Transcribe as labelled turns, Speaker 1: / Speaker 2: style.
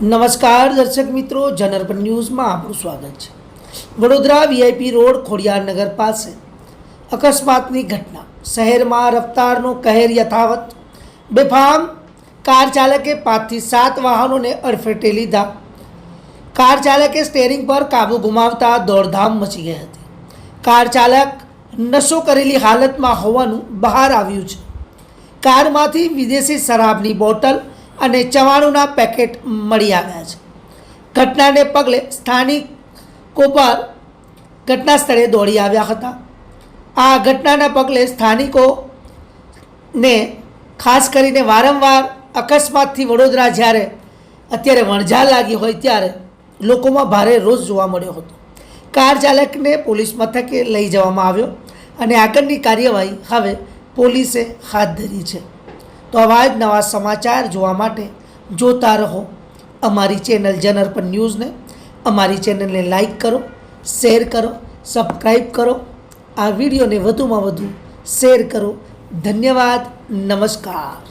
Speaker 1: નમસ્કાર દર્શક મિત્રો જનરપન ન્યૂઝમાં આપણું સ્વાગત છે. વડોદરા વીઆઈપી રોડ ખોડિયારનગર પાસે અકસ્માતની ઘટના. શહેરમાં રફતારનો કહેર યથાવત. બેફામ કાર ચાલકે પાંચથી સાત વાહનોને અડફેટે લીધા કાર ચાલકે સ્ટેરિંગ પર કાબુ ગુમાવતા દોડધામ મચી ગઈ હતી. કાર ચાલક નશો કરેલી હાલતમાં હોવાનું બહાર આવ્યું છે. કારમાંથી વિદેશી શરાબની બોટલ અને ચવાણુંના પેકેટ મળી આવ્યા છે. ઘટનાને પગલે સ્થાનિકો પર ઘટના સ્થળે દોડી આવ્યા હતા. આ ઘટનાના પગલે સ્થાનિકોને ખાસ કરીને વારંવાર અકસ્માતથી વડોદરા જ્યારે અત્યારે વણઝાર લાગી હોય ત્યારે લોકોમાં ભારે રોષ જોવા મળ્યો હતો. કાર ચાલકને પોલીસ મથકે લઈ જવામાં આવ્યો અને આગળની કાર્યવાહી હવે પોલીસે હાથ ધરી છે. તો આવા જ નવા સમાચાર જોવા માટે જોતા રહો. અમારી ચેનલ જનરપન ન્યૂઝને, અમારી ચેનલને લાઈક કરો, શેર કરો સબસ્ક્રાઈબ કરો. આ વિડીયોને વધુમાં વધુ શેર કરો. ધન્યવાદ, નમસ્કાર.